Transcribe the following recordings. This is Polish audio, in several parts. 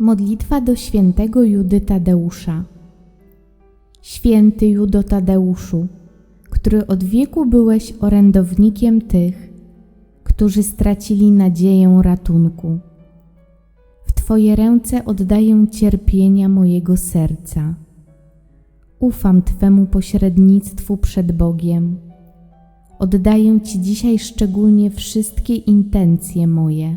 Modlitwa do świętego Judy Tadeusza. Święty Judo Tadeuszu, który od wieku byłeś orędownikiem tych, którzy stracili nadzieję ratunku. W Twoje ręce oddaję cierpienia mojego serca. Ufam Twemu pośrednictwu przed Bogiem. Oddaję Ci dzisiaj szczególnie wszystkie intencje moje,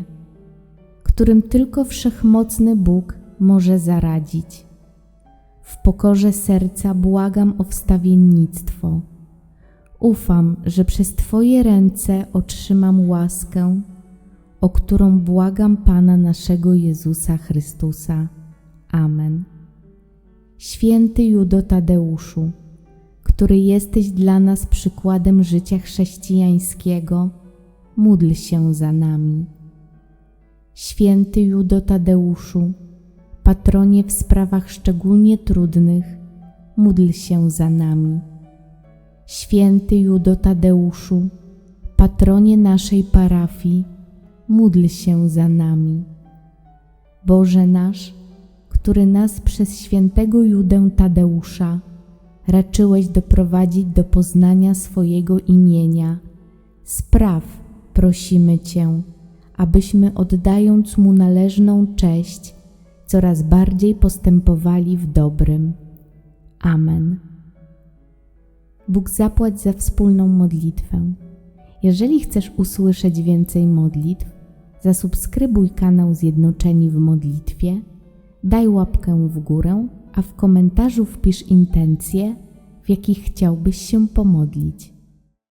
którym tylko wszechmocny Bóg może zaradzić. W pokorze serca błagam o wstawiennictwo. Ufam, że przez Twoje ręce otrzymam łaskę, o którą błagam Pana naszego Jezusa Chrystusa. Amen. Święty Judo Tadeuszu, który jesteś dla nas przykładem życia chrześcijańskiego, módl się za nami. Święty Judo Tadeuszu, patronie w sprawach szczególnie trudnych, módl się za nami. Święty Judo Tadeuszu, patronie naszej parafii, módl się za nami. Boże nasz, który nas przez świętego Judę Tadeusza raczyłeś doprowadzić do poznania swojego imienia, spraw, prosimy Cię, abyśmy oddając Mu należną cześć, coraz bardziej postępowali w dobrym. Amen. Bóg zapłać za wspólną modlitwę. Jeżeli chcesz usłyszeć więcej modlitw, zasubskrybuj kanał Zjednoczeni w modlitwie, daj łapkę w górę, a w komentarzu wpisz intencje, w jakich chciałbyś się pomodlić.